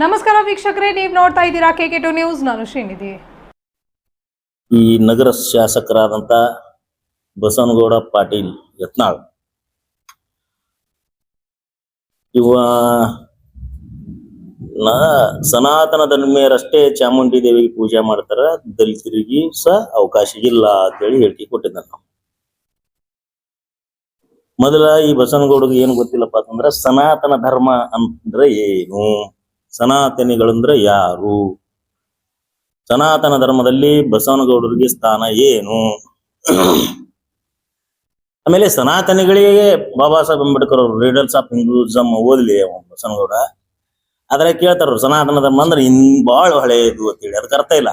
ನಮಸ್ಕಾರ ವೀಕ್ಷಕರೇ, ನೀವು ನೋಡ್ತಾ ಇದ್ದೀರಾ ಕೆ ಟು ನ್ಯೂಸ್. ನಾನು ಶ್ರೀನಿಧಿ. ಈ ನಗರ ಶಾಸಕರಾದಂತ ಬಸವನಗೌಡ ಪಾಟೀಲ್ ಯತ್ನಾಳ್. ಇವ ನ ಸನಾತನ ಧರ್ಮೀಯರಷ್ಟೇ ಚಾಮುಂಡಿ ದೇವಿಗೆ ಪೂಜೆ ಮಾಡ್ತಾರ, ದಲಿತರಿಗೆ ಸಹ ಅವಕಾಶ ಇಲ್ಲ ಅಂತೇಳಿ ಹೇಳಿಕೆ ಕೊಟ್ಟಿದ್ದ ನಾವು. ಮೊದಲ ಈ ಬಸವನಗೌಡಗೆ ಏನು ಗೊತ್ತಿಲ್ಲಪ್ಪ ಅಂತಂದ್ರ ಸನಾತನ ಧರ್ಮ ಅಂತಂದ್ರೆ ಏನು? ಸನಾತನಿಗಳಂದ್ರ ಯಾರು? ಸನಾತನ ಧರ್ಮದಲ್ಲಿ ಬಸವನಗೌಡರಿಗೆ ಸ್ಥಾನ ಏನು? ಆಮೇಲೆ ಸನಾತನಿಗಳಿಗೆ ಬಾಬಾ ಸಾಹೇಬ್ ಅಂಬೇಡ್ಕರ್ ಅವರು ರೀಡಲ್ಸ್ ಆಫ್ ಹಿಂದೂಸಮ್ ಓದ್ಲಿ ಬಸವನಗೌಡ. ಆದ್ರೆ ಕೇಳ್ತಾರ ಸನಾತನ ಧರ್ಮ ಅಂದ್ರೆ ಇನ್ ಬಹಳ ಹಳೆಯದು ಅಂತೇಳಿ. ಅದಕ್ಕೆ ಅರ್ಥ ಇಲ್ಲ.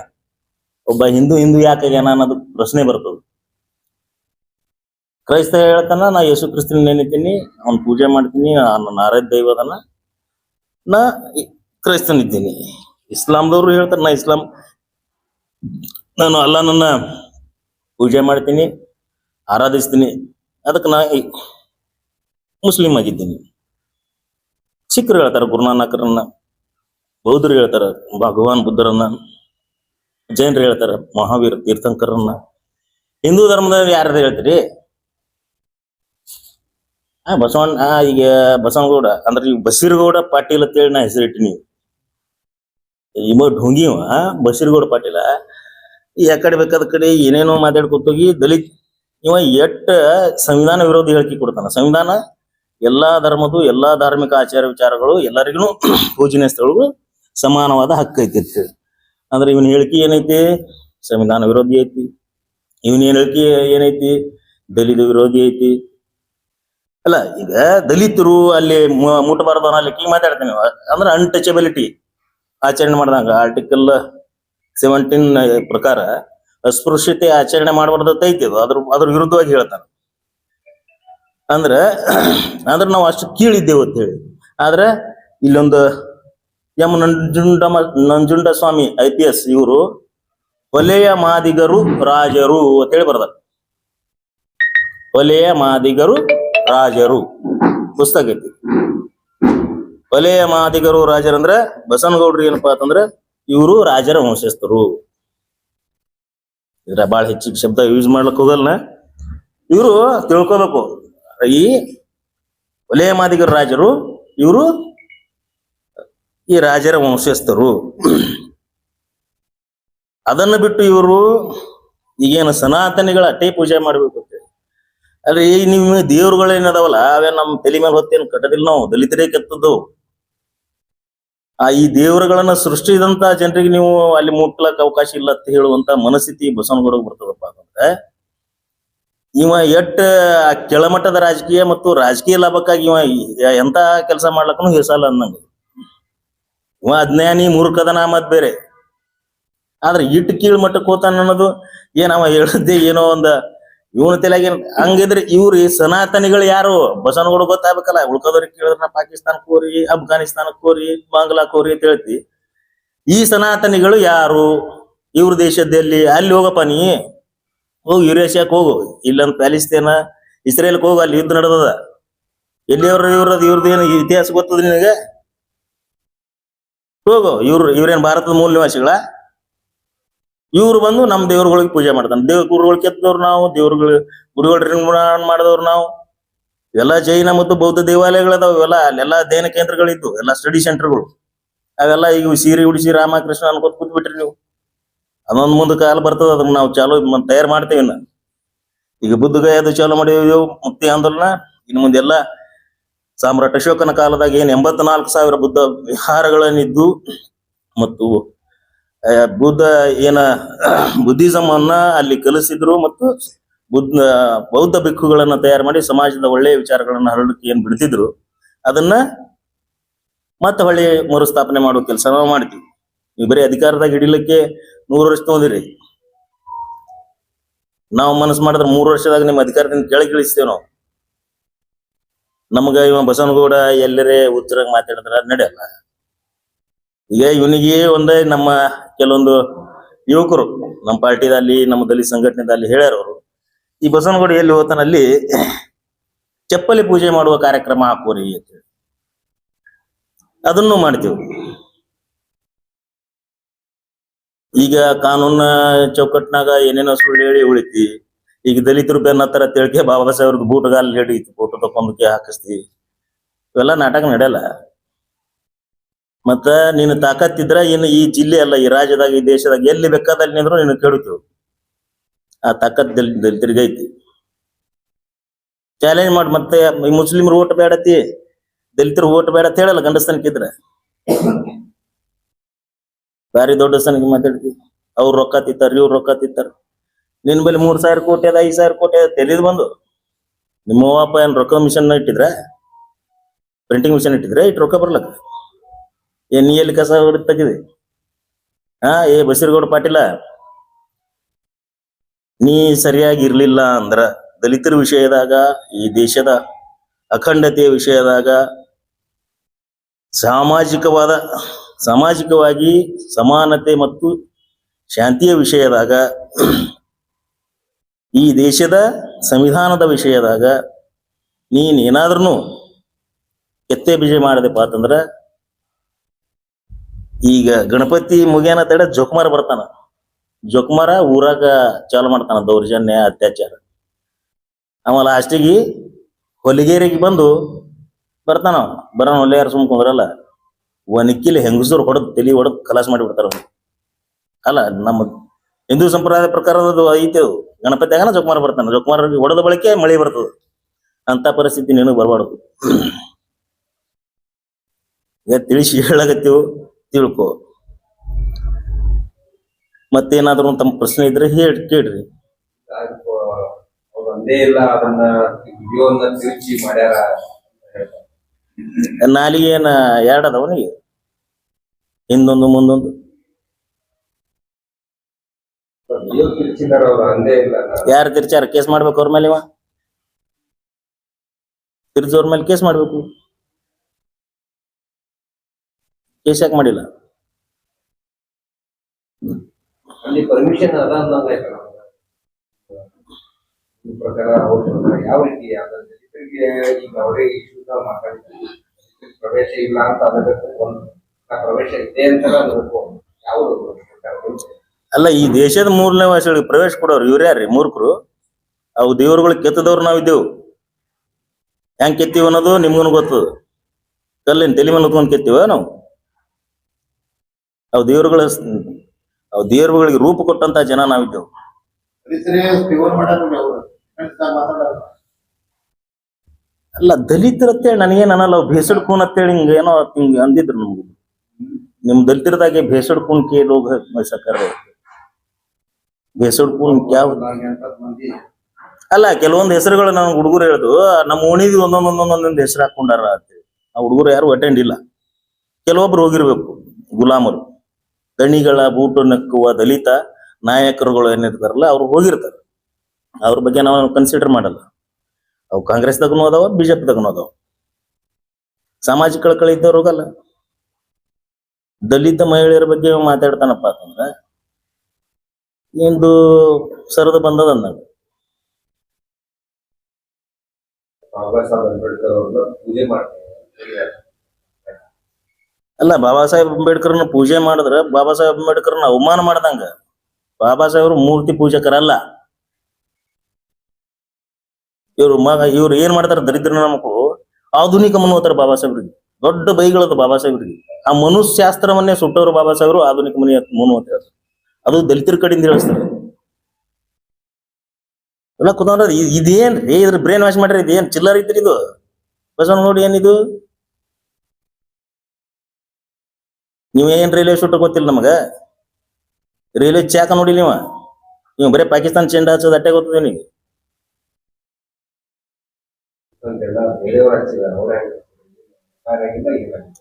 ಒಬ್ಬ ಹಿಂದೂ ಹಿಂದೂ ಯಾಕಾಗ್ಯಾನ ಅನ್ನೋದು ಪ್ರಶ್ನೆ ಬರ್ತದೆ. ಕ್ರೈಸ್ತ ಹೇಳ್ತಾನ, ನಾ ಯೇಸು ಕ್ರಿಸ್ತನ ನೆನಿತೀನಿ ಅವ್ನ ಪೂಜೆ ಮಾಡ್ತೀನಿ ನನ್ನ ನಾರಾಯಣ ದೈವದನ್ನ ನಾ ಕ್ರೈಸ್ತನಿದ್ದೀನಿ. ಇಸ್ಲಾಂದವರು ಹೇಳ್ತಾರೆ, ನಾ ಇಸ್ಲಾಂ, ನಾನು ಅಲ್ಲನನ್ನ ಪೂಜೆ ಮಾಡ್ತೀನಿ, ಆರಾಧಿಸ್ತೀನಿ. ಅದಕ್ಕೆ ನಾ ಈ ಮುಸ್ಲಿಂ ಆಗಿದ್ದೀನಿ. ಸಿಖ್ರು ಹೇಳ್ತಾರೆ ಗುರುನಾನಕರನ್ನ ಬೌದ್ಧರು ಹೇಳ್ತಾರೆ, ಭಗವಾನ್ ಬುದ್ಧರನ್ನ. ಜೈನರು ಹೇಳ್ತಾರೆ, ಮಹಾವೀರ ತೀರ್ಥಂಕರನ್ನ. ಹಿಂದೂ ಧರ್ಮದಲ್ಲಿ ಯಾರು ಹೇಳ್ತೀರಿ? ಆ ಬಸವಣ್ಣ ಈಗ ಬಸವನಗೌಡ, ಅಂದ್ರೆ ಈಗ ಬಸೀರಗೌಡ ಪಾಟೀಲ್ ಅಂತೇಳಿ ನಾ ಹೆಸರಿಟ್ಟಿನಿ. ಇವ ಢೋಂಗಿವ ಬಸೀರಗೌಡ ಪಾಟೀಲ. ಈ ಕಡೆ ಬೇಕಾದ ಕಡೆ ಏನೇನೋ ಮಾತಾಡ್ಕೊತೋಗಿ ದಲಿತ್, ಇವ ಎಟ್ಟ ಸಂವಿಧಾನ ವಿರೋಧಿ ಹೇಳಿಕೆ ಕೊಡ್ತಾನ. ಸಂವಿಧಾನ, ಎಲ್ಲಾ ಧರ್ಮದ್ದು, ಎಲ್ಲಾ ಧಾರ್ಮಿಕ ಆಚಾರ ವಿಚಾರಗಳು ಎಲ್ಲರಿಗೂ ಪೂಜನೀಯ ಸ್ಥಳಗಳು ಸಮಾನವಾದ ಹಕ್ಕು ಐತಿ ಅಂತ ಹೇಳಿ. ಅಂದ್ರೆ ಇವನ್ ಹೇಳಿಕೆ ಏನೈತಿ? ಸಂವಿಧಾನ ವಿರೋಧಿ ಐತಿ. ಇವನ್ ಹೇಳಿಕೆ ಏನೈತಿ? ದಲಿತ ವಿರೋಧಿ ಐತಿ. ಅಲ್ಲ, ಈಗ ದಲಿತರು ಅಲ್ಲಿ ಮುಟ್ಟಬಾರ್ದು ಅನ್ನೋ ಲೆಕ್ಕ ಮಾತಾಡ್ತೀನಿ ಅಂದ್ರೆ ಅನ್ಟಚಬಿಲಿಟಿ ಆಚರಣೆ ಮಾಡಿದಂಗ. ಆರ್ಟಿಕಲ್ ಸೆವೆಂಟೀನ್ ಪ್ರಕಾರ ಅಸ್ಪೃಶ್ಯತೆ ಆಚರಣೆ ಮಾಡಬಾರ್ದು ಅಂತ ಐತಿ ಅದು. ಅದ್ರ ಅದ್ರ ವಿರುದ್ಧವಾಗಿ ಹೇಳ್ತಾನೆ. ಅಂದ್ರೆ ಅಂದ್ರೆ ನಾವು ಅಷ್ಟು ಕೀಳಿದ್ದೇವೆ ಅಂತ ಹೇಳಿ. ಆದ್ರೆ ಇಲ್ಲೊಂದು M Nanjunda Nanjunda Swamy I P S ಇವರು ಒಲೆಯ ಮಾದಿಗರು ರಾಜರು ಅಂತ ಹೇಳಿ ಬರ್ದಾರ. ಒಲೆಯ ಮಾದಿಗರು ರಾಜರು. ಪುಸ್ತಕ ಐತಿ. ಒಲೆಯ ಮಾದಿಗರು ರಾಜರಂದ್ರ ಬಸನಗೌಡ್ರು ಏನಪ್ಪಾ ಅಂತಂದ್ರ ಇವರು ರಾಜರ ವಂಶಸ್ಥರು. ಇದ್ರ ಬಾಳ ಹೆಚ್ಚಿಗೆ ಶಬ್ದ ಯೂಸ್ ಮಾಡ್ಲಕ್ ಹೋಗಲ್ಲ ಇವರು ತಿಳ್ಕೊಬೇಕು. ಈ ಒಲೆಯ ಮಾದಿಗರು ರಾಜರು, ಇವರು ಈ ರಾಜರ ವಂಶಸ್ಥರು. ಅದನ್ನ ಬಿಟ್ಟು ಇವರು ಈಗೇನು ಸನಾತನಿಗಳ ಅಟ್ಟೆ ಪೂಜೆ ಮಾಡ್ಬೇಕು ಅಂತೇಳಿ ಅಲ್ರಿ ಈ ನಿಮ್ಮ ದೇವ್ರುಗಳೇನದಾವಲ್ಲ, ಅವೇ ನಮ್ಮ ತಲೆ ಮೇಲೆ ಹೊತ್ತೇನು ಕಟ್ಟದಿಲ್ಲ ನಾವು, ದಲಿತರೇ ಕೆತ್ತದ್ದು ಆ ಈ ದೇವರುಗಳನ್ನ ಸೃಷ್ಟಿಸಿದಂತ ಜನರಿಗೆ ನೀವು ಅಲ್ಲಿ ಮುಟ್ಲಕ್ ಅವಕಾಶ ಇಲ್ಲ ಅಂತ ಹೇಳುವಂತ ಮನಸ್ಥಿತಿ ಬಸವನಗೌಡಗ್ ಬರ್ತದಪ್ಪ ಅಂತಂದ್ರೆ, ಇವ ಎಟ್ ಕೆಳಮಟ್ಟದ ರಾಜಕೀಯ ಮತ್ತು ರಾಜಕೀಯ ಲಾಭಕ್ಕಾಗಿ ಇವ ಎಂತ ಕೆಲಸ ಮಾಡ್ಲಕ್ಕೂ ಹೆಸಲ್ಲ ಅನ್ನಂಗ ಇವ ಅಜ್ಞಾನಿ ಮೂರ್ಖದನ ಮತ್ ಬೇರೆ. ಆದ್ರೆ ಇಟ್ಟು ಕೀಳ್ ಮಟ್ಟಕ್ಕೆ ಹೋತಾನ ಅನ್ನೋದು ಏನವ ಹೇಳುತ್ತೆ ಏನೋ ಒಂದ ಇವನ ತಲೆಗೆ ಹಂಗಿದ್ರೆ ಇವ್ರಿ ಸನಾತನಿಗಳು ಯಾರು? ಬಸವನಗೌಡ ಗೊತ್ತಾಗ್ಬೇಕಲ್ಲ. ಉಳ್ಕೋದವ್ರಿಗೆ ಕೇಳಿದ್ರ ಪಾಕಿಸ್ತಾನ ಕೋರಿ, ಅಫ್ಘಾನಿಸ್ತಾನ ಕೋರಿ, ಬಾಂಗ್ಲಾ ಕೋರಿ ಅಂತ ಹೇಳ್ತಿ. ಈ ಸನಾತನಿಗಳು ಯಾರು? ಇವ್ರ ದೇಶದಲ್ಲಿ ಅಲ್ಲಿ ಹೋಗಪ್ಪ ನೀ. ಹೋಗು, ಯುರೇಷ್ಯಾಕ್ ಹೋಗು. ಇಲ್ಲೊಂದು ಪ್ಯಾಲಿಸ್ತೇನ, ಇಸ್ರೇಲ್ಕ್ ಹೋಗು, ಅಲ್ಲಿ ಯುದ್ಧ ನಡೆದದ. ಎಲ್ಲಿಯವ್ರ ಇವ್ರದ್ ಏನು ಇತಿಹಾಸ ಗೊತ್ತದ ನಿನಗೆ? ಹೋಗು, ಇವ್ರು, ಇವ್ರೇನ್ ಭಾರತದ ಮೂಲ ನಿವಾಸಿಗಳ? ಇವ್ರು ಬಂದು ನಮ್ಮ ದೇವ್ರುಗಳಿಗೆ ಪೂಜೆ ಮಾಡ್ತಾನೆ. ದೇವ್ರ ಗುರುಗಳು ಕೆತ್ತದವ್ರು ನಾವು, ದೇವ್ರುಗಳು ಗುರುಗಳ ನಿರ್ಮಾಣ ಮಾಡಿದವ್ರು ನಾವು. ಇವೆಲ್ಲ ಜೈನ ಮತ್ತು ಬೌದ್ಧ ದೇವಾಲಯಗಳದಾವ, ಇವೆಲ್ಲ ಅಲ್ಲೆಲ್ಲ ಅಧ್ಯಯನ ಕೇಂದ್ರಗಳಿದ್ದು ಎಲ್ಲ ಸ್ಟಡಿ ಸೆಂಟರ್ಗಳು. ಅವೆಲ್ಲ ಈಗ ಸೀರೆ ಉಡಿಸಿ ರಾಮಕೃಷ್ಣ ಅನ್ಕೋತ ಕೂತ್ಬಿಟ್ರಿ ನೀವು. ಅದೊಂದು ಮುಂದೆ ಕಾಲ ಬರ್ತದ, ಅದನ್ನ ನಾವು ಚಾಲು ತಯಾರು ಮಾಡ್ತೇವೆ ಇನ್ನ. ಈಗ ಬುದ್ಧಗಯದು ಚಾಲು ಮಾಡಿದೆವು, ಮುಕ್ತಿ ಆಂದೋಲನ, ಇನ್ನು ಮುಂದೆಲ್ಲ ಸಾಮ್ರಾಟ್ ಅಶೋಕನ ಕಾಲದಾಗ ಏನ್ ಎಂಬತ್ನಾಲ್ಕು ಸಾವಿರ ಬುದ್ಧ ವಿಹಾರಗಳನ್ನಿದ್ದು, ಮತ್ತು ಬುದ್ಧ ಏನ ಬುದ್ಧಿಸಮ್ ಅನ್ನ ಅಲ್ಲಿ ಕಲಿಸಿದ್ರು ಮತ್ತು ಬುದ್ಧ ಬೌದ್ಧ ಬಿಕ್ಕುಗಳನ್ನ ತಯಾರು ಮಾಡಿ ಸಮಾಜದ ಒಳ್ಳೆಯ ವಿಚಾರಗಳನ್ನ ಹರಡಕ್ಕೆ ಏನ್ ಬಿಡ್ತಿದ್ರು, ಅದನ್ನ ಮತ್ತೆ ಹೊಳ್ಳಿ ಮರುಸ್ಥಾಪನೆ ಮಾಡುವ ಕೆಲಸ ನಾವು ಮಾಡ್ತೀವಿ ನೀವು ಬರೀ ಅಧಿಕಾರದಾಗ ಹಿಡಿಲಿಕ್ಕೆ ನೂರು ವರ್ಷ ತಗೊಂಡಿರಿ. ನಾವು ಮನಸ್ಸು ಮಾಡಿದ್ರೆ ಮೂರು ವರ್ಷದಾಗ ನಿಮ್ಮ ಅಧಿಕಾರದಿಂದ ಕೆಳಗಿಳಿಸ್ತೇವೆ ನಾವು. ನಮಗ ಇವ ಬಸವನಗೌಡ ಎಲ್ಲರೇ ಉತ್ತರ ಮಾತಾಡಿದ್ರ ನಡೆಯಲ್ಲ. ಈಗ ಇವನಿಗೆ ಒಂದೇ ನಮ್ಮ ಕೆಲವೊಂದು ಯುವಕರು, ನಮ್ಮ ಪಾರ್ಟಿದಲ್ಲಿ ನಮ್ಮ ದಲಿತ ಸಂಘಟನೆದಲ್ಲಿ ಹೇಳ್ಯಾರ ಅವರು ಈ ಬಸವನಗೌಡ ಎಲ್ಲಿ ಹೋತನಲ್ಲಿ ಚಪ್ಪಲಿ ಪೂಜೆ ಮಾಡುವ ಕಾರ್ಯಕ್ರಮ ಹಾಕೋರಿ ಅಂತ ಹೇಳಿ. ಅದನ್ನು ಮಾಡ್ತೀವಿ. ಈಗ ಕಾನೂನ ಚೌಕಟ್ನಾಗ ಏನೇನೋ ಸುಳ್ಳು ಹೇಳಿ ಉಳಿತಿ. ಈಗ ದಲಿತರು ಬೆನ್ನ ಹತ್ರ ತಿಳ್ಕೆ, ಬಾಬಾ ಸಾಹೇಬ್ರದ್ದು ಬೂಟಗಾಲ್ ಹೇಳಿ ಫೋಟೋ ತಕೊಂಡಕ್ಕೆ ಹಾಕಿಸ್ತಿ. ಇವೆಲ್ಲ ನಾಟಕ ನಡೆಯಲ್ಲ. ಮತ್ತ ನೀನು ತಾಕತ್ತಿದ್ರ ಇನ್ನು ಈ ಜಿಲ್ಲೆ ಅಲ್ಲ, ಈ ರಾಜ್ಯದಾಗ, ಈ ದೇಶದಾಗ ಎಲ್ಲಿ ಬೇಕಾದಲ್ಲಿ ನಿಂದ್ರು ನೀನು ಕೇಳುತ್ತೇವೆ. ಆ ತಾಕತ್ ತಿರುಗೈತಿ. ಚಾಲೆಂಜ್ ಮಾಡಿ ಮತ್ತೆ, ಈ ಮುಸ್ಲಿಮ್ರು ಓಟ್ ಬೇಡತಿ ದಲಿತರು ಓಟ್ ಬೇಡ ಅಂತ ಹೇಳಲ್ಲ ಗಂಡಸ್ತನಕ್ಕಿದ್ರ ಬ್ಯಾರಿ ದೊಡ್ಡ ಸ್ಥಾನಕ್ಕೆ ಮಾತಾಡ್ತಿ. ಅವ್ರು ರೊಕ್ಕ ತಿತ್ತಾರ ಇವ್ರು ರೊಕ್ಕ ತಿತ್ತಾರ ನಿನ್ ಬಳಿ ಮೂರ್ ಸಾವಿರ ಕೋಟಿ ಅದ, ಐದ್ ಸಾವಿರ ಕೋಟಿ ಅದ, ತೆಲಿದ್ ಬಂದು. ನಿಮ್ಮ ಅಪ್ಪ ಏನ್ ರೊಕ್ಕ ಮಿಷನ್ ಇಟ್ಟಿದ್ರ? ಪ್ರಿಂಟಿಂಗ್ ಮಿಷನ್ ಇಟ್ಟಿದ್ರೆ? ಇಟ್ಟು ರೊಕ್ಕ ಬರ್ಲಕ್ಕ? ನೀ ಎಲ್ಲಿ ಕಸ ಹೊಡೆದ್ ತೆಗೆದಿ. ಹಾ ಏ ಬಸೀರ್ಗೌಡ ಪಾಟೀಲ, ನೀ ಸರಿಯಾಗಿ ಇರ್ಲಿಲ್ಲ ಅಂದ್ರ ದಲಿತರ ವಿಷಯದಾಗ, ಈ ದೇಶದ ಅಖಂಡತೆಯ ವಿಷಯದಾಗ ಸಾಮಾಜಿಕವಾದ, ಸಾಮಾಜಿಕವಾಗಿ ಸಮಾನತೆ ಮತ್ತು ಶಾಂತಿಯ ವಿಷಯದಾಗ, ಈ ದೇಶದ ಸಂವಿಧಾನದ ವಿಷಯದಾಗ ನೀನ್ ಏನಾದ್ರೂ ಎತ್ತೆ ಬೀಜ ಮಾಡದೆ ಅಂತಂದ್ರ ಈಗ ಗಣಪತಿ ಮುಗಿಯನ ತಡ ಜೋಕುಮಾರ ಬರ್ತಾನ. ಜೋಕುಮಾರ ಊರಾಗ ಚಾಲು ಮಾಡ್ತಾನ ದೌರ್ಜನ್ಯ, ಅತ್ಯಾಚಾರ. ಅವ ಲಾಸ್ಟಿಗೆ ಹೊಲಿಗೇರಿಗೆ ಬಂದು ಬರ್ತಾನ ಬರೋಣ ಹೊಲಿಗಾರ ಸುಮ್ ಕುಂದ್ರಲ್ಲ ಒನಕಿಲಿ ಹೆಂಗಸರು ಹೊಡೆದು ತಲೆ ಹೊಡೆದ್ ಕಲಾಸ ಮಾಡಿಬಿಡ್ತಾರ. ಅಲ್ಲ, ನಮ್ಮ ಹಿಂದೂ ಸಂಪ್ರದಾಯದ ಪ್ರಕಾರದ ಐತೆ ಗಣಪತಿ ಆಗನ ಜೋಕುಮಾರ ಬರ್ತಾನ. ಜೋಕುಮಾರ ಹೊಡೆದ ಬಳಿಕೆ ಮಳೆ ಬರ್ತದ. ಅಂತ ಪರಿಸ್ಥಿತಿ ನಿನಗೆ ಬರಬಾರ್ದು. ಈಗ ತಿಳಿಸಿ ಹೇಳಕತ್ತೀವಿ. ತಿಳ್ಕೊ. ಮತ್ತೇನಾದ್ರೂ ತಮ್ಮ ಪ್ರಶ್ನೆ ಇದ್ರೆ ಹೇಳಿ ಕೇಳ್ರಿ. ನಾಲಿಗೆನ ಒಂದೇ ಇಲ್ಲ ಅದನ್ನ ವಿಡಿಯೋನ ತಿರುಚಿ ಮಾಡ್ಯಾರ ಅಂತ ಹೇಳ್ತಾರೆ. ನಾಲಿಗೆ ಏನ ಎರಡು ಅದಾವನಿಗೆ ಹಿಂದೊಂದು ಮುಂದೊಂದು. ಯಾರು ತಿರ್ಚಾರ ಕೇಸ್ ಮಾಡ್ಬೇಕು ಅವ್ರ ಮೇಲೆ ಇವ ತಿರ್ಚೋರ್ ಮೇಲೆ ಕೇಸ್ ಮಾಡ್ಬೇಕು. ಕೇಸ್ ಯಾಕೆ ಮಾಡಿಲ್ಲ. ಅಲ್ಲಿ ಪರ್ಮಿಷನ್ ಅದ ಅಂದಂಗ ಆಯ್ತು ನಮ್ಗೆ. ನಿಮ್ ಪ್ರಕಾರ ಅವ್ರ ಯಾವ ರೀತಿ ಅದನ್ನ ದಲಿತರಿಗೆ ಈಗ ಅವರೇ ಇಶ್ಯೂದ ಮಾತಾಡ್ತಾರೆ ಪ್ರವೇಶ ಇಲ್ಲ ಅಂತ ಅದಕ್ಕೆ ಒಂದು ಪ್ರವೇಶ ಇದೆ ಅಂತ ಅನ್ಬೇಕು ಯಾವುದು ಅಲ್ಲ ಈ ದೇಶದ ಮೂರನೇ ವಯಸ್ಸಿಗೆ ಪ್ರವೇಶ ಕೊಡೋರು ಇವ್ರು ಯಾರ್ರಿ? ಮೂರ್ಖರು? ಅವು ದೇವ್ರುಗಳು ಕೆತ್ತದವ್ರು ನಾವಿದ್ದೆವು. ಹೆಂಗ್ ಕೆತ್ತೀವಿ ಅನ್ನೋದು ನಿಮ್ಗೂ ಗೊತ್ತದ ಕಲ್ಲಿನ ತಲೆ ಮೇಲೆ ಹೊತ್ಕೊಂಡ್ ಕೆತ್ತೀವ ನಾವು? ಅವು ದೇವರುಗಳ ಅವು ದೇವರುಗಳಿಗೆ ರೂಪ ಕೊಟ್ಟಂತ ಜನ ನಾವಿದ್ದೆವು. ಅಲ್ಲ ದಲಿತರ ಅಂತೇಳಿ ನನಗೇನ್ ಅನ್ನಲ್ಲ ಕೂನ್ ಅಂತೇಳಿ ಹಿಂಗ ಏನೋ ಹಿಂಗ ಅಂದಿದ್ರು ನಮ್ಗೆ. ನಿಮ್ ದಲಿತರದಾಗೆ ಭೇಸಡ್ ಕೂನ್ ಕೆ ಲೋಗ ಸಕ್ಕರೆ ಭೇಸಡ್ ಕೂನ್ ಯಾವ ಅಲ್ಲ ಕೆಲವೊಂದು ಹೆಸರುಗಳು ನಮ್ ಹುಡುಗರು ಹೇಳ್ದು ನಮ್ಮ ಓಣಿಗೆ ಒಂದೊಂದ್ ಒಂದೊಂದ್ ಒಂದೊಂದ್ ಹೆಸರು ಹಾಕೊಂಡಾರ ಅಂತೇಳಿ ಆ ಹುಡುಗರು ಯಾರು ಅಟೆಂಡ್ ಇಲ್ಲ. ಕೆಲವೊಬ್ರು ಹೋಗಿರ್ಬೇಕು ಗುಲಾಮರು. ಗಣಿಗಳ ಬೂಟು ನಕ್ಕುವ ದಲಿತ ನಾಯಕರುಗಳು ಏನಿರ್ತಾರಲ್ಲ, ಅವ್ರು ಹೋಗಿರ್ತಾರೆ. ಅವ್ರ ಬಗ್ಗೆ ನಾವು ಕನ್ಸಿಡರ್ ಮಾಡಲ್ಲ. ಅವು ಕಾಂಗ್ರೆಸ್ದಾಗೂ ಅದಾವ, ಬಿಜೆಪಿದಾಗನು ಅದಾವ. ಸಾಮಾಜಿಕ ಕಳಕಳಿ ಇದ್ದವ್ರು ಹೋಗಲ್ಲ. ದಲಿತ ಮಹಿಳೆಯರ ಬಗ್ಗೆ ಮಾತಾಡ್ತಾನಪ್ಪ ಅಂತಂದ್ರ, ಇಂದು ಸರದು ಬಂದದ ಬಾಬಾ ಸಾಹೇಬ್ ಅಂಬೇಡ್ಕರ್ ಅವ್ರನ್ನ ಪೂಜೆ ಮಾಡ್ತಾರೆ. ಅಲ್ಲ, ಬಾಬಾ ಸಾಹೇಬ್ ಅಂಬೇಡ್ಕರ್ನ ಪೂಜೆ ಮಾಡಿದ್ರ ಬಾಬಾ ಸಾಹೇಬ್ ಅಂಬೇಡ್ಕರ್ನ ಅವಮಾನ ಮಾಡ್ದಂಗ. ಬಾಬಾ ಸಾಹೇಬ್ರು ಮೂರ್ತಿ ಪೂಜಕರಲ್ಲ. ಇವ್ರು ಮಗ, ಇವ್ರು ಏನ್ ಮಾಡ್ತಾರ ದರಿದ್ರ ನಮಗೂ ಆಧುನಿಕ ಮನು ಬಾಬಾ ಸಾಹೇಬ್ರಿಗೆ. ದೊಡ್ಡ ಬೈಗಳದ ಬಾಬಾ ಸಾಹೇಬ್ರಿಗೆ. ಆ ಮನುಶಾಸ್ತ್ರವನ್ನೇ ಸುಟ್ಟವರು ಬಾಬಾ ಸಾಹೇಬ್ರು, ಆಧುನಿಕ ಮನಿ ಮನು ಅಂತ ಹೇಳ್ತಾರೆ ಅದು ದಲಿತರ ಕಡೆಯಿಂದ ಹೇಳಿಸ್ತಾರೆ. ಎಲ್ಲ ಕುತ್ಕೊಂಡ್ರ ಇದೇನ್ ಇದ್ರ ಬ್ರೇನ್ ವಾಶ್ ಮಾಡ್ರಿ ಇದೇನ್ ಚಿಲ್ಲರ್ ಐತ್ರಿ ಇದು? ಬಸವನ ನೋಡಿ ಏನಿದು? ನೀವ್ ಏನ್ ರೈಲ್ವೆ ಶೂಟರ್ ಗೊತ್ತಿಲ್ಲ ನಮಗ? ರೈಲ್ವೆ ಚಾಕ ನೋಡಿ ನೀವ? ನೀವು ಬರೀ ಪಾಕಿಸ್ತಾನ ಚೆಂಡ ಹಚ್ಚೋದು ಅಟ್ಟೆ ಗೊತ್ತದೆ ನಿಮಗೆ?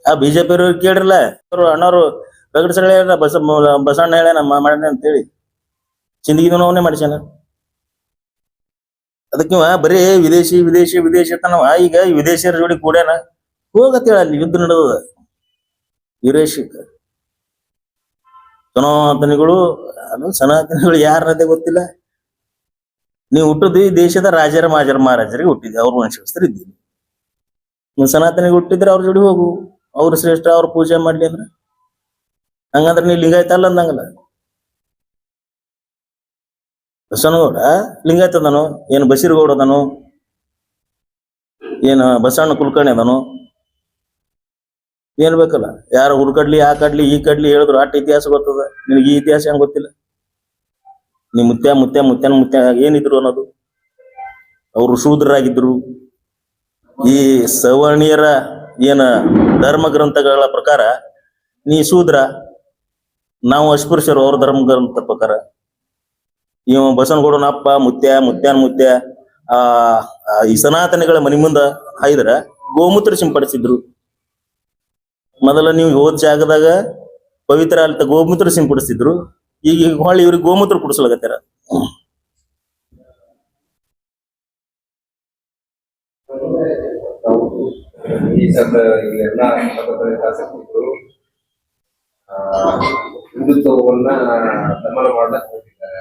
ಆ ಬಿಜೆಪಿ ಕೇಳ್ರಲ್ಲ ಅಣ್ಣವ್ರು ರಗಡ್ ಸಗಳ ಬಸ ಬಸಣ್ಣ ಹೇಳ ಮಾಡ್ಯಾನ ಅಂತೇಳಿ. ಹೇಳಿ ಅವನೇ ಮಾಡಿಸ್ಯಾನ. ಅದಕ್ಕೆ ಬರೀ ವಿದೇಶಿ ವಿದೇಶಿ ವಿದೇಶಿ ಅಂತನವ ಈಗ ವಿದೇಶಿಯರ ಜೋಡಿ ಕೂಡ್ಯಾನ. ಹೋಗತ್ತೇಳ ಅಲ್ಲಿ, ಯುದ್ಧ ನಡೆದದ. ವಿದೇಶಿಕ ಸನಾತನಿಗಳು, ಅದು ಸನಾತನಿಗಳು ಯಾರನ್ನದೇ ಗೊತ್ತಿಲ್ಲ. ನೀವು ಹುಟ್ಟದ್ದು ದೇಶದ ರಾಜರ ಮಾಜರ ಮಹಾರಾಜರಿಗೆ ಹುಟ್ಟಿದ್ದೆ, ಅವ್ರ ವಂಶಸ್ಥರು ಇದ್ದೀವಿ ನೀವು ಸನಾತನಿಗೆ ಹುಟ್ಟಿದ್ರೆ ಅವ್ರ ಜೋಡಿ ಹೋಗು, ಅವ್ರ ಶ್ರೇಷ್ಠ, ಅವ್ರ ಪೂಜೆ ಮಾಡ್ಲಿ ಅಂದ್ರೆ. ಹಂಗಂದ್ರೆ ನೀ ಲಿಂಗಾಯತ ಅಲ್ಲ ಅಂದಂಗಲ್ಲ. ಬಸವನಗೌಡ, ಲಿಂಗಾಯತ ಅದಾನು, ಏನು ಬಸೀರ್ಗೌಡ ಅದನು, ಏನು ಬಸವಣ್ಣ ಕುಲಕರ್ಣಿ ಅದಾನು. ಏನ್ ಬೇಕಲ್ಲ? ಯಾರು ಹುಡ್ಕಡ್ಲಿ ಆ ಕಡ್ಲಿ, ಈ ಕಡ್ಲಿ ಹೇಳಿದ್ರು ಅಟ್ ಇತಿಹಾಸ ಗೊತ್ತದ? ನಿನಗೆ ಈ ಇತಿಹಾಸ ಹೆಂಗ್ ಗೊತ್ತಿಲ್ಲ? ನೀ ಮುತ್ಯ ಮುತ್ಯ ಮುತ್ಯನ ಮುತ್ಯ, ಏನಿದ್ರು ಅನ್ನೋದು. ಅವರು ಶೂದ್ರರಾಗಿದ್ರು. ಈ ಸವರ್ಣೀಯರ ಏನ ಧರ್ಮ ಗ್ರಂಥಗಳ ಪ್ರಕಾರ ನೀ ಶೂದ್ರ? ನಾವು ಅಸ್ಪೃಶ್ಯರು, ಅವ್ರ ಧರ್ಮ ಗ್ರಂಥ ಪ್ರಕಾರ. ಇವ ಬಸವನಗೌಡನ ಅಪ್ಪ, ಮುತ್ಯ ಮುತ್ಯನ್ ಮುತ್ಯ, ಆ ಆ, ಈ ಸನಾತನಿಗಳ ಮನಿ ಮುಂದ ಹಾಯ್ದ್ರ ಗೋಮೂತ್ರ ಸಿಂಪಡಿಸಿದ್ರು. ಮೊದಲ ನೀವು ಹೋದ ಜಾಗದಾಗ ಪವಿತ್ರ ಅಲ್ಲಿ ಗೋಮೂತ್ರ ಸಿಂಪಡಿಸ್ತಿದ್ರು ಈಗ ಈಗ ಹೊಳ್ಳಿ ಇವ್ರಿಗೆ ಗೋಮೂತ್ರ ಕುಡಿಸ್ಲಾಗತ್ತಾರ ಈ ಸದ ಇಲ್ಲೆಲ್ಲ ಆ, ಹಿಂದುತ್ವವನ್ನ ದಮನ ಮಾಡಕ್ ಹೋಗಿದ್ದಾರೆ.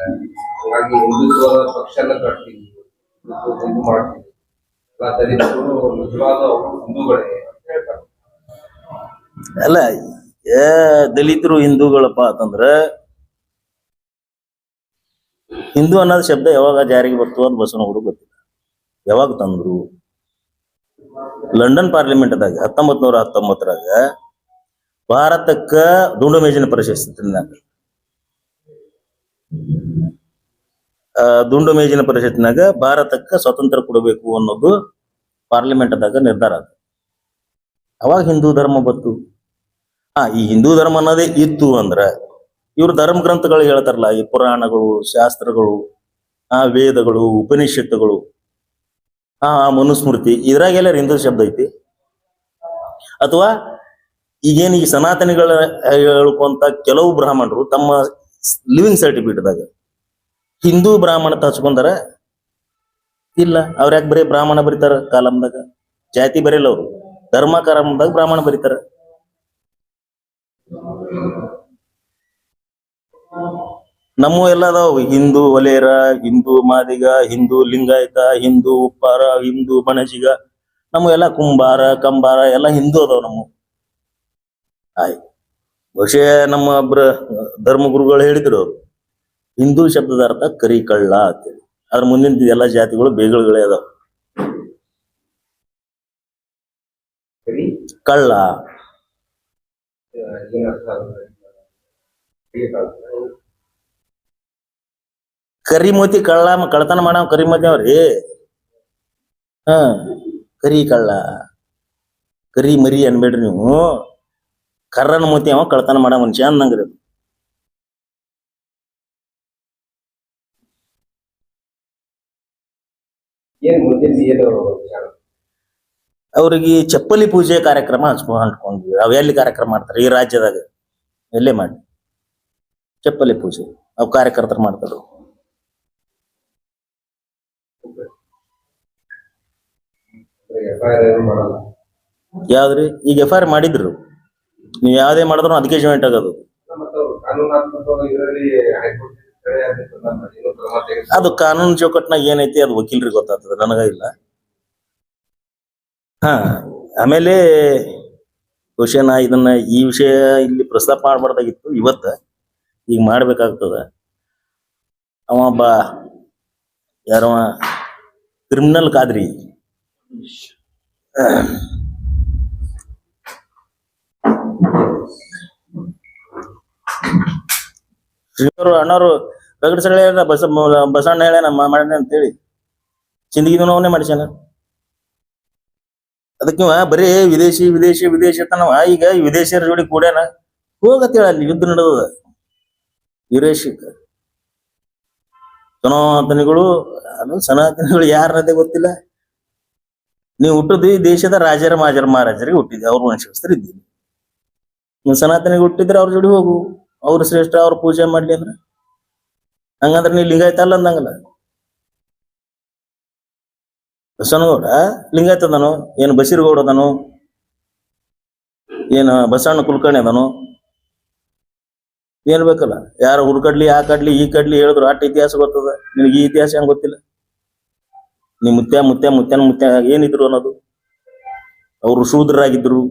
ಹಾಗಾಗಿ ಹಿಂದುತ್ವದ ಪಕ್ಷನ ಕಟ್ತೀವಿ ಮಾಡ್ತೀವಿ ದಲಿತರು ನಿಜವಾದ ಹಿಂದೂಗಳೇ ಅಂತ ಹೇಳ್ತಾರೆ. ಅಲ್ಲ ದಲಿತರು ಹಿಂದೂಗಳಪ್ಪ ಅಂತಂದ್ರ ಹಿಂದೂ ಅನ್ನೋದು ಶಬ್ದ ಯಾವಾಗ ಜಾರಿಗೆ ಬರ್ತು ಅಂತ ಬಸವನಗೌಡ ಗೊತ್ತಿಲ್ಲ. ಯಾವಾಗ ತಂದ್ರು? ಲಂಡನ್ ಪಾರ್ಲಿಮೆಂಟ್ದಾಗ ಹತ್ತೊಂಬತ್ ನೂರ ಹತ್ತೊಂಬತ್ತರಾಗ ಭಾರತಕ್ಕ ದುಂಡು ಮೇಜಿನ ಪ್ರಶಸ್ತಿ ದುಂಡು ಮೇಜಿನ ಪರಿಷತ್ನಾಗ ಭಾರತಕ್ಕ ಸ್ವತಂತ್ರ ಕೊಡಬೇಕು ಅನ್ನೋದು ಪಾರ್ಲಿಮೆಂಟ್ದಾಗ ನಿರ್ಧಾರ ಆಯ್ತು ಅವಾಗ ಹಿಂದೂ ಧರ್ಮ ಬಂತು. ಹಾ ಈ ಹಿಂದೂ ಧರ್ಮ ಅನ್ನೋದೇ ಇತ್ತು ಅಂದ್ರ ಇವ್ರ ಧರ್ಮ ಗ್ರಂಥಗಳು ಹೇಳ್ತಾರಲ್ಲ, ಈ ಪುರಾಣಗಳು, ಶಾಸ್ತ್ರಗಳು, ಆ ವೇದಗಳು, ಉಪನಿಷತ್ತುಗಳು, ಆ ಮನುಸ್ಮೃತಿ ಇದ್ರಾಗೆಲ್ಲ ಹಿಂದೂ ಶಬ್ದ ಐತಿ. ಅಥವಾ ಈಗೇನು ಈ ಸನಾತನಿಗಳ ಹೇಳ್ಕೊಂತ ಕೆಲವು ಬ್ರಾಹ್ಮಣರು ತಮ್ಮ ಲಿವಿಂಗ್ ಸರ್ಟಿಫಿಕೇಟ್ದಾಗ ಹಿಂದೂ ಬ್ರಾಹ್ಮಣ ಹಚ್ಕೊಂಡಾರ, ಇಲ್ಲ, ಅವ್ರ ಯಾಕೆ ಬರೀ ಬ್ರಾಹ್ಮಣ ಬರೀತಾರ ಕಾಲಮ್ದಾಗ? ಜಾತಿ ಬರೀಲ್ಲ ಅವ್ರು. ಧರ್ಮ ಕಾಲಮ್ದಾಗ ಬ್ರಾಹ್ಮಣ ಬರೀತಾರ. ನಮ್ಮ ಎಲ್ಲ ಅದಾವ ಹಿಂದೂ ಒಲೇರ, ಹಿಂದೂ ಮಾದಿಗ, ಹಿಂದೂ ಲಿಂಗಾಯತ, ಹಿಂದೂ ಉಪ್ಪಾರ, ಹಿಂದೂ ಬಣಜಿಗ ನಮ್ಮ ಎಲ್ಲ ಕುಂಬಾರ, ಕಂಬಾರ, ಎಲ್ಲ ಹಿಂದೂ ಅದಾವ ನಮ್ಮ ಆಯ್. ಬಹುಶಃ ನಮ್ಮ ಒಬ್ರ ಧರ್ಮಗುರುಗಳು ಹೇಳಿದ್ರು, ಹಿಂದೂ ಶಬ್ದದ ಅರ್ಥ ಕರಿ ಕಳ್ಳ ಅಂತೇಳಿ. ಅದ್ರ ಮುಂದಿನ ಎಲ್ಲ ಜಾತಿಗಳು ಬೇಗಳುಗಳೇ ಅದಾವ. ಕಳ್ಳ. ಕರಿಮೋತಿ ಕಳ್ಳ ಕಳತನ ಮಾಡವ ಕರಿಮೋತಿ ಅವ್ರಿ ಹ ಕರಿ ಕಳ್ಳ. ಕರಿ ಮರಿ ಅನ್ಬೇಡ್ರಿ ನೀವು. ಕರ್ರನ ಮೋತಿ ಅವ ಕಳ್ತನ ಮಾಡ ಮನುಷ್ಯ ವಿಚಾರ ಅವ್ರಿಗೆ ಚಪ್ಪಲಿ ಪೂಜೆ ಕಾರ್ಯಕ್ರಮ ಹಚ್ಕೊಂಡ್ ಹಂಚ್ಕೊಂಡ್ವಿ. ಅವ್ ಎಲ್ಲಿ ಕಾರ್ಯಕ್ರಮ ಮಾಡ್ತಾರೆ? ಈ ರಾಜ್ಯದಾಗ. ಎಲ್ಲೇ ಮಾಡಿ ಚಪ್ಪಲಿ ಪೂಜೆ. ಅವ್ ಕಾರ್ಯಕರ್ತರು ಮಾಡ್ತಾರ ಎಫ್ ಐ ಆರ್ ಏನು ಮಾಡಲ್ಲ ಯಾವ್ದ್ರಿ? ಈಗ ಎಫ್ ಐ ಆರ್ ಮಾಡಿದ್ರು. ನೀವು ಯಾವ್ದೇ ಮಾಡಿದ್ರು ಅದಕ್ಕೆ ಜಾಯಿಂಟ್ ಆಗೋದು. ಅದು ಕಾನೂನು ಚೌಕಟ್ನಾಗ ಏನೈತಿ ಅದು ವಕೀಲರಿಗೆ ಗೊತ್ತಾಗ್ತದೆ ನನಗ ಇಲ್ಲ. ಹಾ ಆಮೇಲೆ ಬಹುಶಃ ಇದನ್ನ ಈ ವಿಷಯ ಇಲ್ಲಿ ಪ್ರಸ್ತಾಪ ಮಾಡಬಾರ್ದಾಗಿತ್ತು ಇವತ್ತ. ಈಗ ಮಾಡ್ಬೇಕಾಗ್ತದ. ಅವ ಬಾ ಯಾರವ? ಕ್ರಿಮಿನಲ್ ಕಾದ್ರಿ. ಶ್ರೀವರು ಅಣ್ಣವರು ರಗಡ ಬಸ ಬಸಣ್ಣ ಹೇಳ ನಮ್ಮ ಮಾಡ್ಯಾನ ಅಂತೇಳಿ. ಚಿಂದಗಿದನು ಅವನೇ ಮಾಡಿಸ್ಯಾನ. ಅದಕ್ಕೆ ಬರೀ ವಿದೇಶಿ ವಿದೇಶಿ ವಿದೇಶಿ ತನವ ಈಗ ವಿದೇಶಿಯರ ಜೋಡಿ ಕೂಡ್ಯಾನ. ಹೋಗತ್ತೇಳ ಅಲ್ಲಿ, ಯುದ್ಧ ನಡೆದದ. ವಿದೇಶಿಕ. ಸನಾತನಿಗಳು ಅದು ಸನಾತನಿಗಳು ಯಾರನ್ನದೇ ಗೊತ್ತಿಲ್ಲ. ನೀವು ಹುಟ್ಟದ್ದು ಈ ದೇಶದ ರಾಜರ ಮಾಜರ ಮಹಾರಾಜರಿಗೆ ಹುಟ್ಟಿದ್ವಿ ಅವ್ರ ವಂಶಸ್ಥರು ಇದ್ದೀವಿ ನೀವು ಸನಾತನಿಗೆ ಹುಟ್ಟಿದ್ರೆ ಅವ್ರ ಜೋಡಿ ಹೋಗು, ಅವ್ರ ಶ್ರೇಷ್ಠ, ಅವ್ರ ಪೂಜೆ ಮಾಡ್ಲಿ ಅಂದ್ರೆ. ಹಂಗಂದ್ರೆ ನೀ ಲಿಂಗಾಯತ ಅಲ್ಲ ಅಂದಂಗಲ್ಲ. ಬಸವನಗೌಡ, ಲಿಂಗಾಯತ ಅದಾನು, ಏನು ಬಸೀರ್ಗೌಡ ಅದನು, ಏನು ಬಸವಣ್ಣ ಕುಲಕರ್ಣಿ ಅದನು. ಏನ್ ಬೇಕಲ್ಲ, ಯಾರು ಹುರ್ಕಡ್ಲಿ ಆ ಕಡ್ಲಿ, ಈ ಕಡ್ಲಿ ಹೇಳಿದ್ರು ಅಟ್ ಇತಿಹಾಸ ಗೊತ್ತದ, ನಿನಗೆ ಈ ಇತಿಹಾಸ ಹೆಂಗ್ ಗೊತ್ತಿಲ್ಲ? ನೀ ಮುತ್ಯ ಮುತ್ಯ ಮುತ್ಯನ ಮುತ್ಯ ಏನಿದ್ರು ಅನ್ನೋದು. ಅವರು ಶೂದ್ರರಾಗಿದ್ರು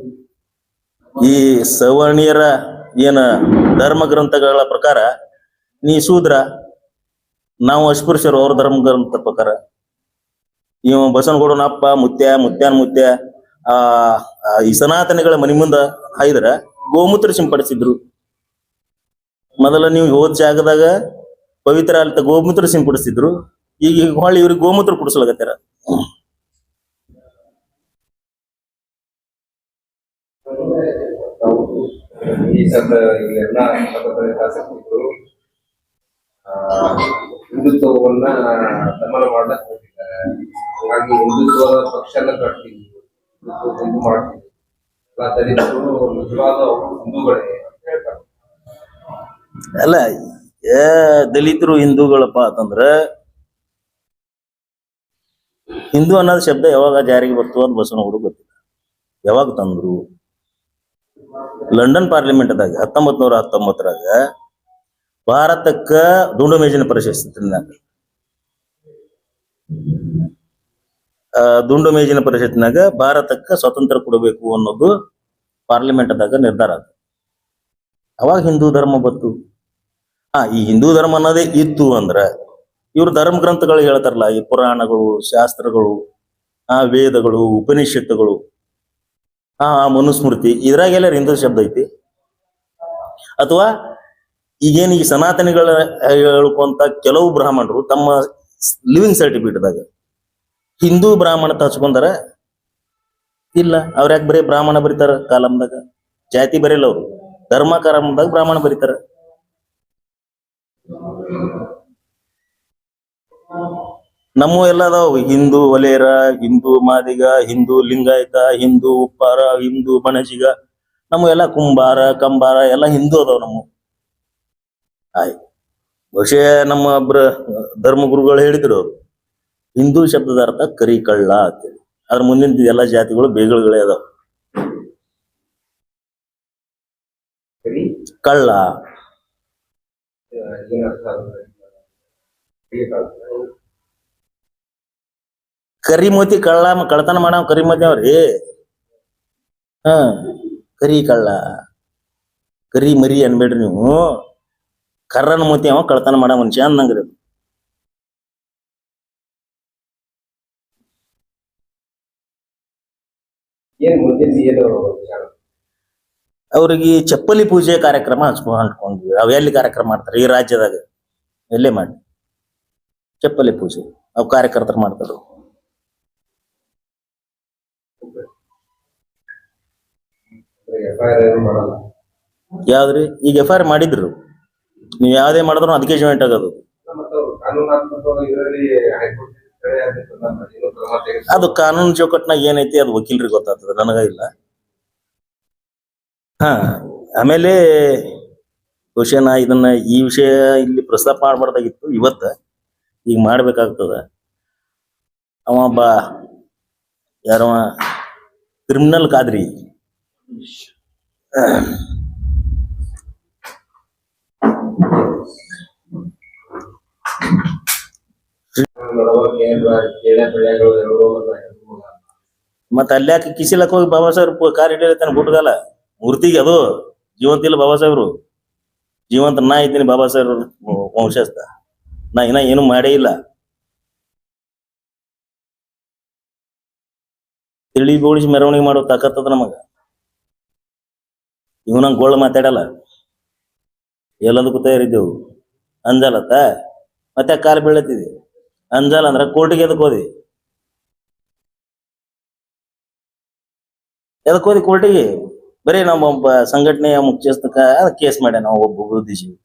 ಈ ಸವರ್ಣೀಯರ ಏನ ಧರ್ಮ ಗ್ರಂಥಗಳ ಪ್ರಕಾರ ನೀ ಶೂದ್ರ, ನಾವು ಅಸ್ಪೃಶ್ಯರು ಅವ್ರ ಧರ್ಮ ಗ್ರಂಥ ಪ್ರಕಾರ. ಇವ ಬಸವನಗೌಡನ ಅಪ್ಪ ಮುತ್ಯ ಮುತ್ಯಾನ ಮುತ್ಯ ಆ ಈ ಸನಾತನಿಗಳ ಮನಿ ಮುಂದ ಹಾಯ್ದ್ರ ಗೋಮೂತ್ರ ಸಿಂಪಡಿಸಿದ್ರು. ಮೊದಲ ನೀವು ಹೋದ ಜಾಗದಾಗ ಪವಿತ್ರ ಅಂತ ಗೋಮೂತ್ರ ಸಿಂಪಡಿಸಿದ್ರು. ಈಗ ಈಗ ಹೊಳ್ಳಿ ಇವ್ರಿಗೆ ಗೋಮೂತ್ರ ಕುಡಿಸ್ಲಾಗತ್ತಾರ ಈ ಸದ ಶಾಸಕರು ಹಿಂದುತ್ವವನ್ನ ದಮನ ಮಾಡಕ್ ಹೋಗಿದ್ದಾರೆ. ಹಾಗಾಗಿ ಹಿಂದುತ್ವದ ಪಕ್ಷನ ಕಟ್ತೀವಿ ಹಿಂದುತ್ವ ಮಾಡ್ತೀವಿ. ಎಲ್ಲ ದಲಿತರು ನಿಜವಾದ ಹಿಂದೂಗಳೇ ಅಂತ ಹೇಳ್ತಾರೆ. ಅಲ್ಲ ಏ ದಲಿತರು ಹಿಂದೂಗಳಪ್ಪ ಅಂತಂದ್ರ ಹಿಂದೂ ಅನ್ನೋದು ಶಬ್ದ ಯಾವಾಗ ಜಾರಿಗೆ ಬರ್ತು ಅದು ಬಸವನಗೌಡ ಗೊತ್ತಿಲ್ಲ. ಯಾವಾಗ ತಂದ್ರು? ಲಂಡನ್ ಪಾರ್ಲಿಮೆಂಟ್ದಾಗ ಹತ್ತೊಂಬತ್ ನೂರ ಹತ್ತೊಂಬತ್ತರಾಗ ಭಾರತಕ್ಕ ದುಂಡು ಮೇಜಿನ ಪ್ರಶಸ್ತಿ ತಿನ್ನಾಗ ದುಂಡು ಮೇಜಿನ ಪರಿಷತ್ನಾಗ ಭಾರತಕ್ಕ ಸ್ವತಂತ್ರ ಕೊಡಬೇಕು ಅನ್ನೋದು ಪಾರ್ಲಿಮೆಂಟ್ದಾಗ ನಿರ್ಧಾರ ಆಯ್ತು ಅವಾಗ ಹಿಂದೂ ಧರ್ಮ ಬಂತು. ಆ, ಈ ಹಿಂದೂ ಧರ್ಮ ಅನ್ನೋದೇ ಇತ್ತು ಅಂದ್ರ ಇವ್ರ ಧರ್ಮ ಗ್ರಂಥಗಳು ಹೇಳ್ತಾರಲ್ಲ, ಈ ಪುರಾಣಗಳು, ಶಾಸ್ತ್ರಗಳು, ಆ ವೇದಗಳು, ಉಪನಿಷತ್ತುಗಳು, ಆ ಮನುಸ್ಮೃತಿ ಇದ್ರಾಗೆಲ್ಲ ಹಿಂದೂ ಶಬ್ದ ಐತಿ. ಅಥವಾ ಈಗೇನು ಈ ಸನಾತನಿಗಳ ಹೇಳ್ಕೊಂತ ಕೆಲವು ಬ್ರಾಹ್ಮಣರು ತಮ್ಮ ಲಿವಿಂಗ್ ಸರ್ಟಿಫಿಕೇಟ್ದಾಗ ಹಿಂದೂ ಬ್ರಾಹ್ಮಣ ಹಚ್ಕೊಂಡಾರ ಇಲ್ಲ, ಅವ್ರ ಯಾಕೆ ಬರೀ ಬ್ರಾಹ್ಮಣ ಬರೀತಾರ ಕಾಲಮ್ದಾಗ? ಜಾತಿ ಬರೀಲ್ಲ ಅವ್ರು. ಧರ್ಮ ಕಾಲಮ್ದಾಗ ಬ್ರಾಹ್ಮಣ ಬರೀತಾರ. ನಮ್ಮ ಎಲ್ಲ ಅದಾವ ಹಿಂದೂ ಒಲೇರ, ಹಿಂದೂ ಮಾದಿಗ, ಹಿಂದೂ ಲಿಂಗಾಯತ, ಹಿಂದೂ ಉಪ್ಪಾರ, ಹಿಂದೂ ಬಣಜಿಗ ನಮ್ಮ ಎಲ್ಲ ಕುಂಬಾರ, ಕಂಬಾರ, ಎಲ್ಲ ಹಿಂದೂ ಅದಾವ ನಮ್ಮ ಆಯ್ ಬಹುಶಃ ನಮ್ಮ ಒಬ್ರ ಧರ್ಮಗುರುಗಳು ಹೇಳಿದ್ರು, ಹಿಂದೂ ಶಬ್ದದ ಅರ್ಥ ಕರಿ ಕಳ್ಳ ಅಂತೇಳಿ. ಅದ್ರ ಮುಂದಿನ ಎಲ್ಲ ಜಾತಿಗಳು ಬೇಗಳುಗಳೇ ಅದಾವ. ಕಳ್ಳ. ಕರಿಮೋತಿ ಕಳ್ಳ ಕಳ್ಳತನ ಕಳ್ತನ ಮಾಡವ ಕರಿಮೋತಿ ಅವ್ರಿ ಹ ಕರಿ ಕಳ್ಳ. ಕರಿ ಮರಿ ಅನ್ಬೇಡ್ರಿ ನೀವು. ಕರ್ರನ ಮೋತಿ ಅವ ಕಳ್ತನ ಮಾಡ ಮನುಷ್ಯ ಅನ್ನಂಗ್ರಿ ಅವ್ರಿಗೆ ಚಪ್ಪಲಿ ಪೂಜೆ ಕಾರ್ಯಕ್ರಮ ಹಚ್ಕೊಂಡ್ ಹಂಚ್ಕೊಂಡ್ವಿ. ಅವ್ ಎಲ್ಲಿ ಕಾರ್ಯಕ್ರಮ ಮಾಡ್ತಾರೆ? ಈ ರಾಜ್ಯದಾಗ. ಎಲ್ಲೇ ಮಾಡಿ ಚಪ್ಪಲಿ ಪೂಜೆ. ಅವ್ ಕಾರ್ಯಕರ್ತರು ಮಾಡ್ತಾರೆ ಎಫ್ ಐ ಆರ್ ಏನು ಮಾಡಲ್ಲ. ಯಾವ್ದ್ರಿ? ಈಗ ಎಫ್ ಐ ಆರ್ ಮಾಡಿದ್ರು. ನೀವು ಯಾವ್ದೇ ಮಾಡಿದ್ರು ಅದಕ್ಕೆ ಜಾಯಿಂಟ್ ಆಗೋದು. ಅದು ಕಾನೂನು ಚೌಕಟ್ನಾಗ ಏನೈತಿ ಅದು ವಕೀಲರಿಗೆ ಗೊತ್ತಾಗ್ತದೆ ನನಗ ಇಲ್ಲ. ಹಾ ಆಮೇಲೆ ಬಹುಶಃ ನಾ ಇದನ್ನ ಈ ವಿಷಯ ಇಲ್ಲಿ ಪ್ರಸ್ತಾಪ ಮಾಡಬಾರ್ದಾಗಿತ್ತು ಇವತ್ತ. ಈಗ ಮಾಡ್ಬೇಕಾಗ್ತದ. ಅವ ಬಾ ಯಾರವ? ಕ್ರಿಮಿನಲ್ ಕಾದ್ರಿ ನಡವಳಿಕೆ ಕೇಳೆ ಬೆಳೆಗಳು ಎರಡು ಮತ್ತ ಅಲ್ಲಾಕ ಕಿಸಿಲಕ್ ಹೋಗಿ ಬಾಬಾ ಸಾಹೇಬ್ ಕಾರ್ ಹಿಡಿಯತಾನ ಗುಡ್ಗಲ್ಲ ಮೂರ್ತಿಗೆ ಅದು? ಜೀವಂತ ಇಲ್ಲ ಬಾಬಾ ಸಾಹೇಬ್ರು. ಜೀವಂತ ನಾ ಇದ್ದೀನಿ ಬಾಬಾ ಸಾಹೇಬ್ ವಂಶಸ್ಥ. ನಾ ಇನ್ನ ಏನು ಮಾಡೇ ಇಲ್ಲ. ತಿಳಿ ಗೋಳಿಸಿ ಮೆರವಣಿಗೆ ಮಾಡೋ ತಾಕತ್ತದ ನಮಗ. ಇವ್ ನಂಗೆ ಗೋಳ್ ಮಾತಾಡಲ್ಲ. ಎಲ್ಲದಕ್ಕೂ ತಯಾರಿದ್ದೆವು. ಅಂಜಲತ್ತ? ಮತ್ತೆ ಕಾಲು ಬೀಳತ್ತಿದೆ. ಅಂಜಲ್ ಅಂದ್ರೆ ಕೋರ್ಟಿಗೆ ಎದಕ್ ಹೋದಿ? ಎದಕ್ ಹೋದಿ ಕೋರ್ಟಿಗೆ? ಬರೀ ನಮ್ಮ ಒಬ್ಬ ಸಂಘಟನೆಯ ಮುಖ್ಯಸ್ಥಕ ಕೇಸ್ ಮಾಡ್ಯ ನಾವು ಒಬ್ಬ ಬುದ್ಧಿಜಿ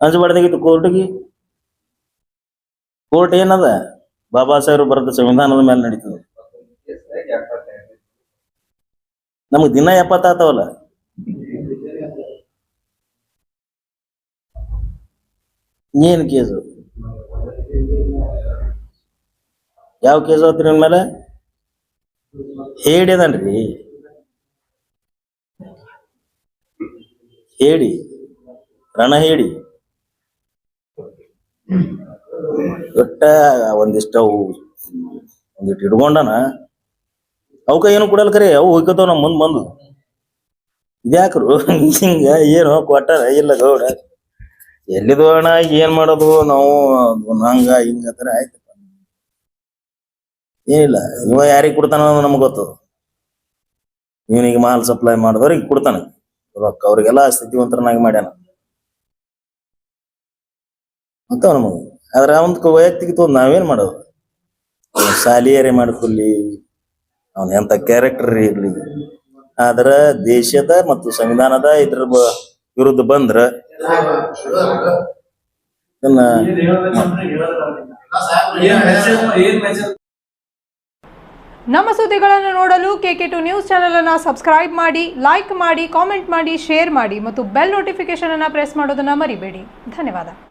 ಅಂಜಬಾರ್ದಾಗಿತ್ತು ಕೋರ್ಟಿಗೆ? ಕೋರ್ಟ್ ಏನದ? ಬಾಬಾ ಸಾಹೇಬ್ ಬರೆದ ಸಂವಿಧಾನದ ಮೇಲೆ ನಡೀತದೆ. ನಮಗ್ ದಿನ ಎಪ್ಪತ್ತಾತವಲ್ಲ? ಏನ್ ಕೇಸು? ಯಾವ ಕೇಸು ನಿನ್ ಮೇಲೆ? ಹೇಳಿ ಅದನ್ರಿ. ಹೇಳಿ ರಣ ಹೇಳಿ ಒಟ್ಟ ಒಂದಿಷ್ಟು ಅವು ಒಂದಿಟ್ಟು ಇಟ್ಕೊಂಡನ ಅವಕ್ಕ ಏನು ಕೊಡಲ್ಲ ಕರೆ, ಅವು ಹೋಯ್ಕೋತಾವ ನಮ್ಮ ಮುಂದ್ ಬಂದು. ಇದ್ಯಾಕ್ರು? ಹಿಂಗ ಏನು ಕೊಟ್ಟಾರ, ಇಲ್ಲ ಗೌಡ. ಎಲ್ಲಿದು ಅಣ್ಣ, ಏನ್ ಮಾಡೋದು, ನಾವು ಹಂಗ ಹಿಂಗ ಅಂತಾರೆ ಆಯ್ತು ಏನಿಲ್ಲ, ಇವ ಯಾರಿಗ್ ಕೊಡ್ತಾನ ಅನ್ನೋದು ನಮ್ಗೆ ಗೊತ್ತು. ಇವನಿಗೆ ಮಾಲ್ ಸಪ್ಲೈ ಮಾಡಿದವ್ರಿಗೆ ಕೊಡ್ತಾನೆ. ರೊಕ್ಕ ಅವ್ರಿಗೆಲ್ಲ ಸ್ಥಿತಿವಂತರನ್ನಾಗಿ ಮಾಡ್ಯಾನ. ಅಂತ ನಮಗೆ ಆದ್ರೆ ಅವನ್ ವೈಯಕ್ತಿಕ ನಾವೇನ್ ಮಾಡೋದು? ಶಾಲಿಯರೇ ಮಾಡ್ಕೊಳ್ಳಿ ಅವನ್ ಎಂತ ಕ್ಯಾರೆಕ್ಟರ್ ಇರ್ಲಿ. ಆದ್ರ ದೇಶದ ಮತ್ತು ಸಂವಿಧಾನದ ಇದ್ರ ವಿರುದ್ಧ ಬಂದ್ರ ನಮ್ಮ ಸುದ್ದಿಗಳನ್ನು ನೋಡಲು ಕೆಕೆ ಟು ನ್ಯೂಸ್ ಚಾನೆಲ್ ಅನ್ನು ಸಬ್ಸ್ಕ್ರೈಬ್ ಮಾಡಿ ಲೈಕ್ ಮಾಡಿ ಕಾಮೆಂಟ್ ಮಾಡಿ ಶೇರ್ ಮಾಡಿ ಮತ್ತು ಬೆಲ್ ನೋಟಿಫಿಕೇಶನ್ ಅನ್ನು ಪ್ರೆಸ್ ಮಾಡೋದನ್ನ ಮರಿಬೇಡಿ. ಧನ್ಯವಾದ.